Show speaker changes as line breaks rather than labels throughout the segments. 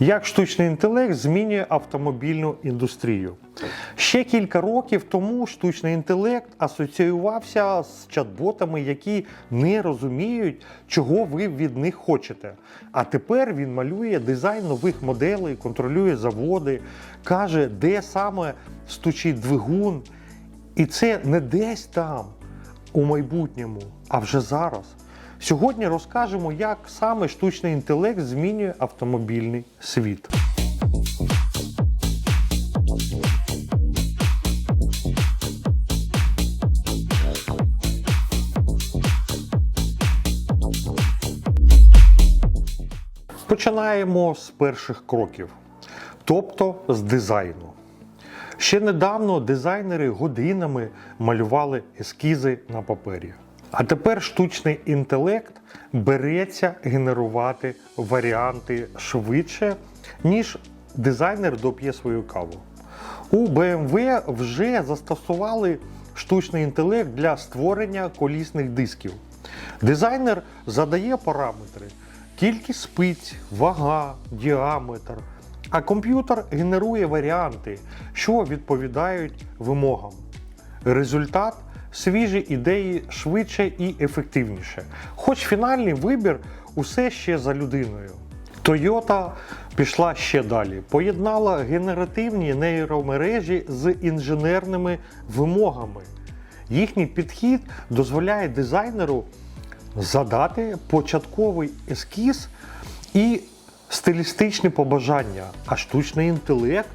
Як штучний інтелект змінює автомобільну індустрію? Ще кілька років тому штучний інтелект асоціювався з чат-ботами, які не розуміють, чого ви від них хочете. А тепер він малює дизайн нових моделей, контролює заводи, каже, де саме стучить двигун. І це не десь там, у майбутньому, а вже зараз. Сьогодні розкажемо, як саме штучний інтелект змінює автомобільний світ. Починаємо з перших кроків, тобто з дизайну. Ще недавно дизайнери годинами малювали ескізи на папері. А тепер штучний інтелект береться генерувати варіанти швидше, ніж дизайнер доп'є свою каву. У BMW вже застосували штучний інтелект для створення колісних дисків. Дизайнер задає параметри: кількість спиць, вага, діаметр. А комп'ютер генерує варіанти, що відповідають вимогам. Результат свіжі ідеї швидше і ефективніше. Хоч фінальний вибір усе ще за людиною. Toyota пішла ще далі, поєднала генеративні нейромережі з інженерними вимогами. Їхній підхід дозволяє дизайнеру задати початковий ескіз і стилістичні побажання, а штучний інтелект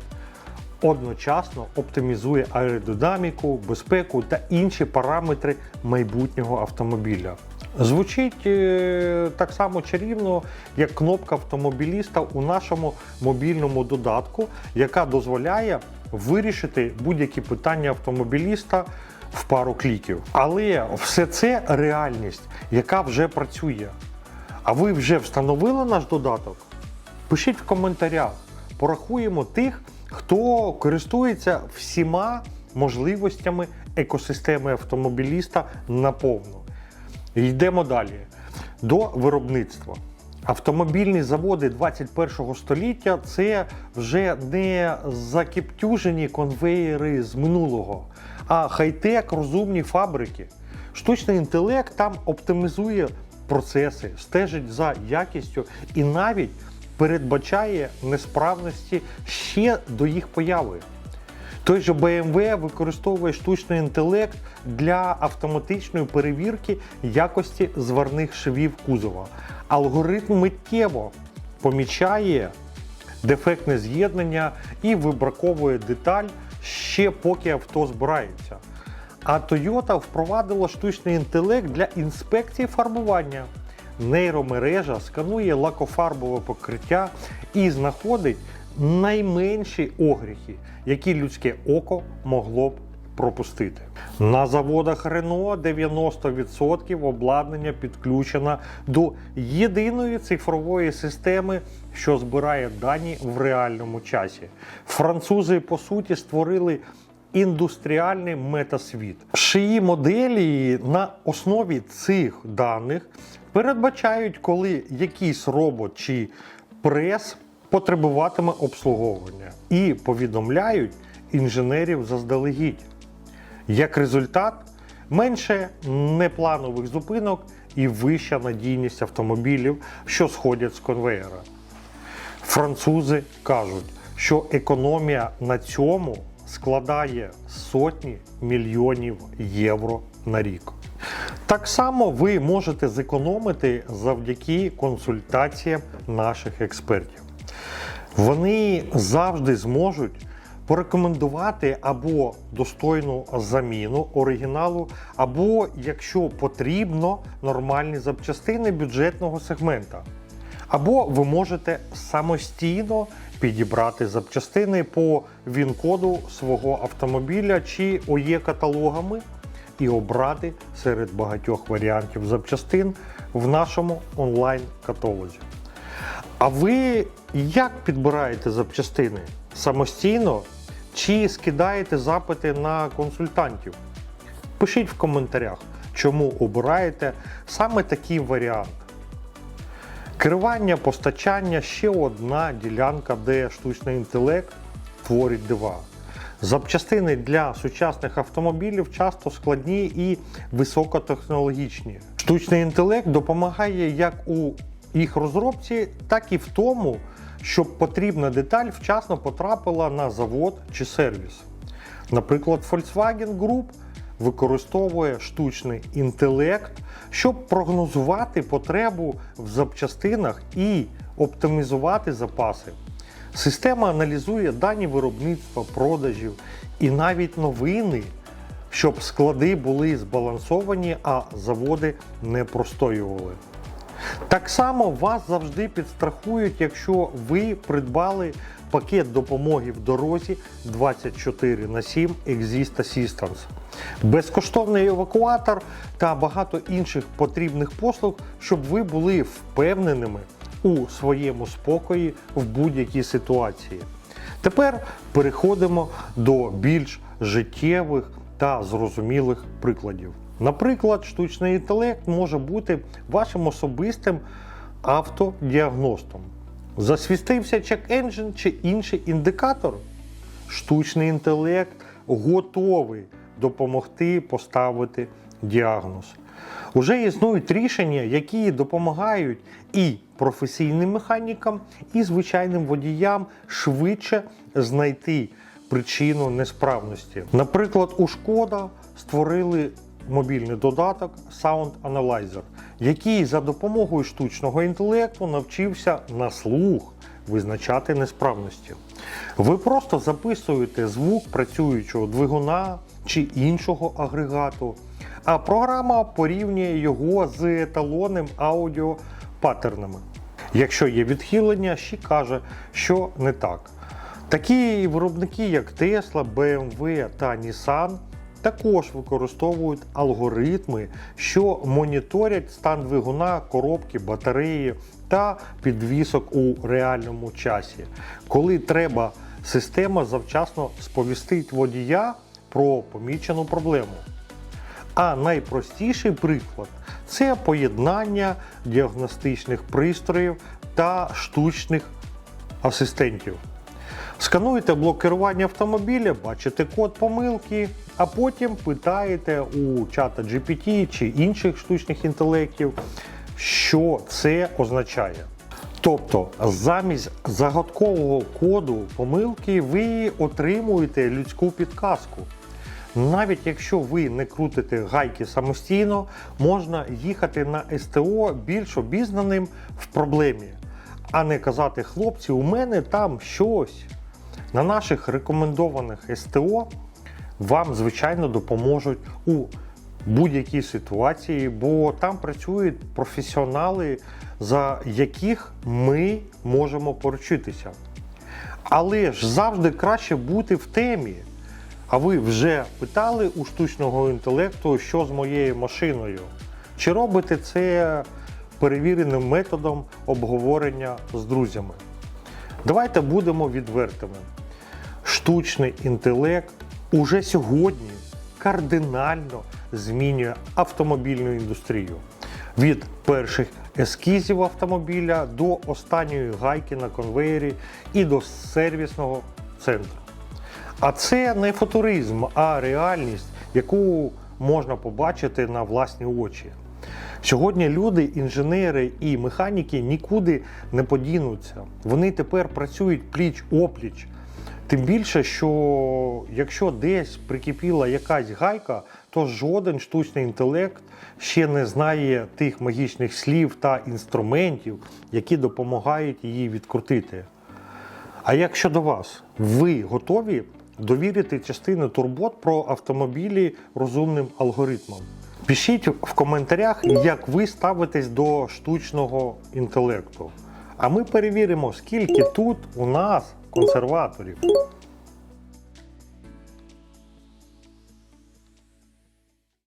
одночасно оптимізує аеродинаміку, безпеку та інші параметри майбутнього автомобіля. Звучить е, так само чарівно, як кнопка автомобіліста у нашому мобільному додатку, яка дозволяє вирішити будь-які питання автомобіліста в пару кліків. Але все це реальність, яка вже працює. А ви вже встановили наш додаток? Пишіть в коментарях. Порахуємо тих, хто користується всіма можливостями екосистеми автомобіліста наповну. Йдемо далі до виробництва. Автомобільні заводи 21 століття це вже не закіптюжені конвеєри з минулого, а хай-тек розумні фабрики. Штучний інтелект там оптимізує процеси, стежить за якістю і навіть передбачає несправності ще до їх появи. Той же BMW використовує штучний інтелект для автоматичної перевірки якості зварних швів кузова. Алгоритм миттєво помічає дефектне з'єднання і вибраковує деталь ще поки авто збирається. А Toyota впровадила штучний інтелект для інспекції фарбування. Нейромережа сканує лакофарбове покриття і знаходить найменші огріхи, які людське око могло б пропустити. На заводах Renault 90% обладнання підключено до єдиної цифрової системи, що збирає дані в реальному часі. Французи, по суті, створили індустріальний метасвіт. Шиї моделі на основі цих даних передбачають, коли якийсь робот чи прес потребуватиме обслуговування і повідомляють інженерів заздалегідь. Як результат, менше непланових зупинок і вища надійність автомобілів, що сходять з конвеєра. Французи кажуть, що економія на цьому складає сотні мільйонів євро на рік. Так само ви можете зекономити завдяки консультаціям наших експертів. Вони завжди зможуть порекомендувати або достойну заміну оригіналу, або, якщо потрібно, нормальні запчастини бюджетного сегмента. Або ви можете самостійно підібрати запчастини по ВІН-коду свого автомобіля чи ОЄ каталогами і обрати серед багатьох варіантів запчастин в нашому онлайн-каталозі. А ви як підбираєте запчастини? Самостійно чи скидаєте запити на консультантів? Пишіть в коментарях, чому обираєте саме такий варіант. Керування, постачання ще одна ділянка, де штучний інтелект творить дива. Запчастини для сучасних автомобілів часто складні і високотехнологічні. Штучний інтелект допомагає як у їх розробці, так і в тому, щоб потрібна деталь вчасно потрапила на завод чи сервіс. Наприклад, Volkswagen Group використовує штучний інтелект, щоб прогнозувати потребу в запчастинах і оптимізувати запаси. Система аналізує дані виробництва, продажів і навіть новини, щоб склади були збалансовані, а заводи не простоювали. Так само вас завжди підстрахують, якщо ви придбали пакет допомоги в дорозі 24 на 7 Exist Assistance. Безкоштовний евакуатор та багато інших потрібних послуг, щоб ви були впевненими у своєму спокої в будь-якій ситуації. Тепер переходимо до більш життєвих та зрозумілих прикладів. Наприклад, штучний інтелект може бути вашим особистим автодіагностом. Засвістився чек-енджин чи інший індикатор. Штучний інтелект готовий допомогти поставити діагноз. Уже існують рішення, які допомагають і професійним механікам, і звичайним водіям швидше знайти причину несправності. Наприклад, у Шкода створили мобільний додаток Sound Analyzer, який за допомогою штучного інтелекту навчився на слух визначати несправності. Ви просто записуєте звук працюючого двигуна чи іншого агрегату, а програма порівнює його з еталонним аудіо паттернами. Якщо є відхилення, ще каже, що не так. Такі виробники, як Tesla, BMW та Nissan, також використовують алгоритми, що моніторять стан двигуна, коробки, батареї та підвісок у реальному часі. Коли треба, система завчасно сповістить водія про помічену проблему. А найпростіший приклад це поєднання діагностичних пристроїв та штучних асистентів. Скануєте блок керування автомобіля, бачите код помилки, а потім питаєте у чата GPT чи інших штучних інтелектів, що це означає. Тобто, замість загадкового коду помилки ви отримуєте людську підказку. Навіть якщо ви не крутите гайки самостійно, можна їхати на СТО більш обізнаним в проблемі, а не казати, хлопці, у мене там щось. На наших рекомендованих СТО вам, звичайно, допоможуть у будь-якій ситуації, бо там працюють професіонали, за яких ми можемо поручитися. Але ж завжди краще бути в темі. А ви вже питали у штучного інтелекту, що з моєю машиною? Чи робите це перевіреним методом обговорення з друзями? Давайте будемо відвертими. Штучний інтелект уже сьогодні кардинально змінює автомобільну індустрію. Від перших ескізів автомобіля до останньої гайки на конвеєрі і до сервісного центру. А це не футуризм, а реальність, яку можна побачити на власні очі. Сьогодні люди, інженери і механіки нікуди не подінуться. Вони тепер працюють пліч опліч. Тим більше, що якщо десь прикипіла якась гайка, то жоден штучний інтелект ще не знає тих магічних слів та інструментів, які допомагають її відкрутити. А як щодо вас, ви готові довірити частину турбот про автомобілі розумним алгоритмам? Пишіть в коментарях, як ви ставитесь до штучного інтелекту. А ми перевіримо, скільки тут у нас консерваторів.